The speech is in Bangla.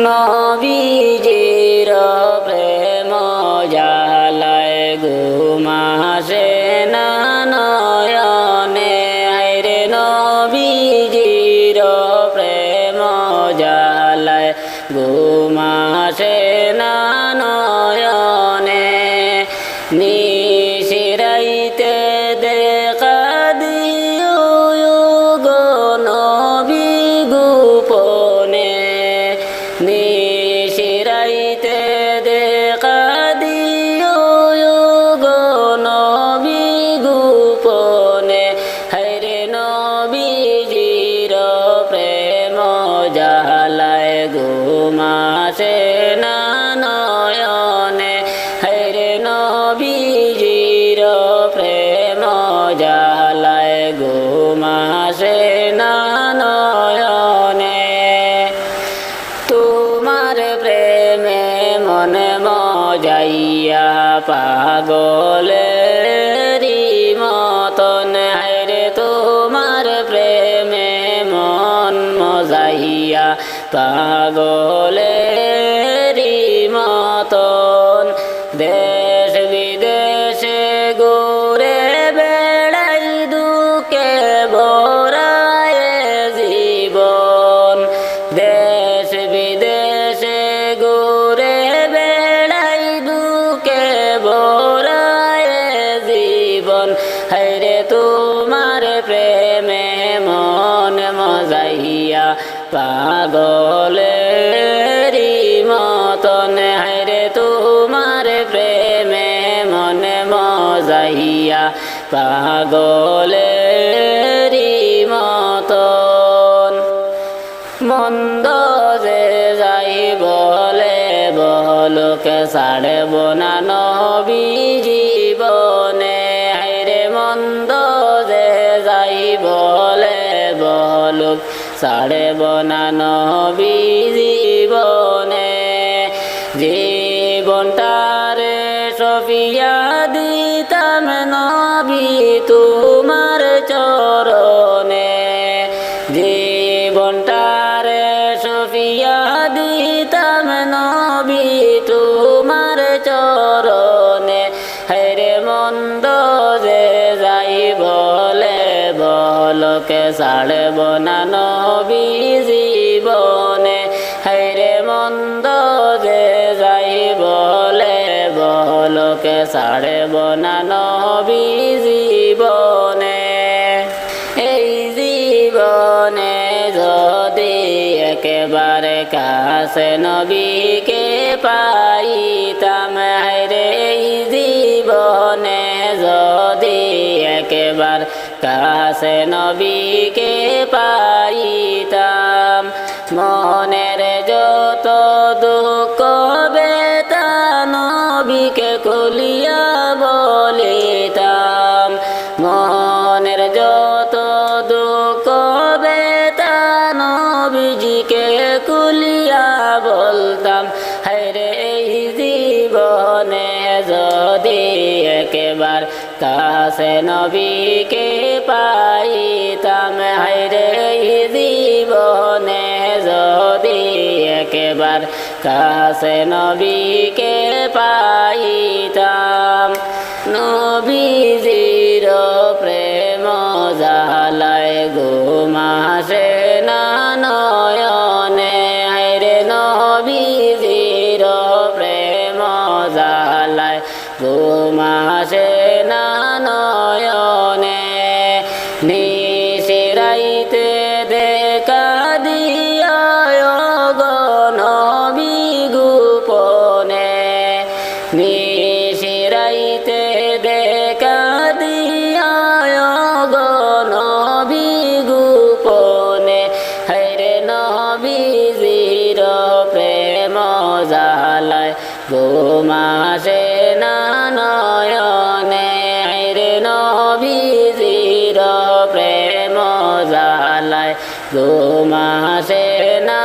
নবীজির ঘুমাসে না নয়নে, হরে নবীজির প্রেম জালায় ঘুমাসে না নয়নে। তোমার প্রেমে মনে মজাইয়া পাগলেরি মতন হায়রে তোমার প্রেমে মন মজাইয়া পাগলেরি পাগলেরি মতন। হাইরে তোমার প্রেমে মনে মজাইয়া পাগলেরি মতন। মন্দ যে যাই বলে বলকে, ছাড়ব না নবী বলুক বনান জীবনে জীবনটারে সফিয়া দিতাম নবী তোমার ছাড়ব না নবী জীবনে হেরে মন্দ যে যাই বলে বলকে ছাড়ব না নবী জীবনে এই জীবনে যদি একেবারে কাছে নবীকে পাইতাম রে এই জীবনে যদি একেবার কাছে নবীকে পাইতাম। মনের একেবার কাছে নবীকে পাইতাম। হাইরে জীবনে যদি একেবার কাছে নবীকে পাইতাম। নবীজির জালায় ঘুমাসে না নয়নে, নিশিরাইতে দেখা দিয়া গো নবী গোপনে, নিশিরাইতে দেখা দিয়া গো নবী গোপনে। হরে নবীজির প্রেম জালায় ঘুমাসে না নয়নে রে নবীজির প্রেম জালায় ঘুমাসে না